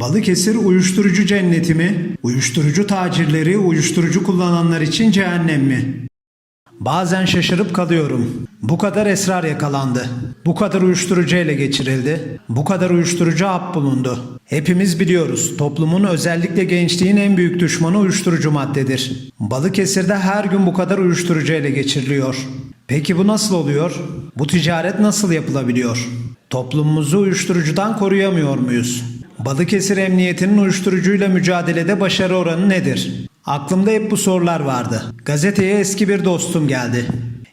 Balıkesir uyuşturucu cenneti mi? Uyuşturucu tacirleri, uyuşturucu kullananlar için cehennem mi? Bazen şaşırıp kalıyorum. Bu kadar esrar yakalandı. Bu kadar uyuşturucu ele geçirildi. Bu kadar uyuşturucu hap bulundu. Hepimiz biliyoruz toplumun özellikle gençliğin en büyük düşmanı uyuşturucu maddedir. Balıkesir'de her gün bu kadar uyuşturucu ele geçiriliyor. Peki bu nasıl oluyor? Bu ticaret nasıl yapılabiliyor? Toplumumuzu uyuşturucudan koruyamıyor muyuz? Balıkesir Emniyeti'nin uyuşturucuyla mücadelede başarı oranı nedir? Aklımda hep bu sorular vardı. Gazeteye eski bir dostum geldi.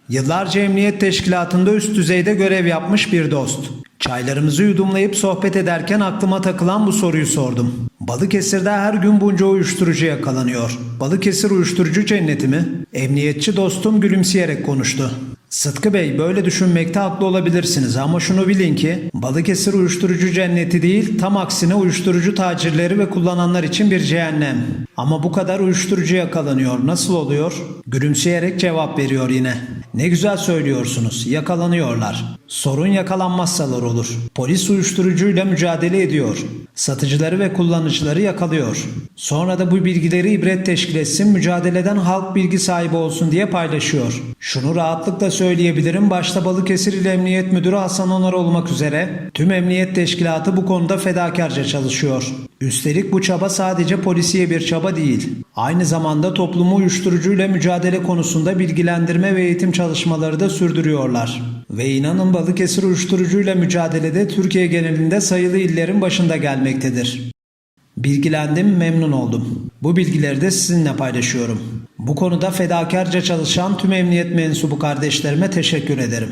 Yıllarca emniyet teşkilatında üst düzeyde görev yapmış bir dost. Çaylarımızı yudumlayıp sohbet ederken aklıma takılan bu soruyu sordum. Balıkesir'de her gün bunca uyuşturucu yakalanıyor. Balıkesir uyuşturucu cenneti mi? Emniyetçi dostum gülümseyerek konuştu. Sıtkı Bey böyle düşünmekte haklı olabilirsiniz ama şunu bilin ki Balıkesir uyuşturucu cenneti değil tam aksine uyuşturucu tacirleri ve kullananlar için bir cehennem. Ama bu kadar uyuşturucu yakalanıyor nasıl oluyor? Gülümseyerek cevap veriyor yine. Ne güzel söylüyorsunuz yakalanıyorlar. Sorun yakalanmazsalar olur. Polis uyuşturucuyla mücadele ediyor. Satıcıları ve kullanıcıları yakalıyor. Sonra da bu bilgileri ibret teşkil etsin, mücadeleden halk bilgi sahibi olsun diye paylaşıyor. Şunu rahatlıkla söyleyebilirim, başta Balıkesir İl Emniyet Müdürü Hasan Onar olmak üzere tüm emniyet teşkilatı bu konuda fedakarca çalışıyor. Üstelik bu çaba sadece polisiye bir çaba değil. Aynı zamanda toplumu uyuşturucuyla mücadele konusunda bilgilendirme ve eğitim çalışmaları da sürdürüyorlar. Ve inanın Balıkesir uyuşturucuyla mücadelede Türkiye genelinde sayılı illerin başında gelmektedir. Bilgilendim, memnun oldum. Bu bilgileri de sizinle paylaşıyorum. Bu konuda fedakarca çalışan tüm emniyet mensubu kardeşlerime teşekkür ederim.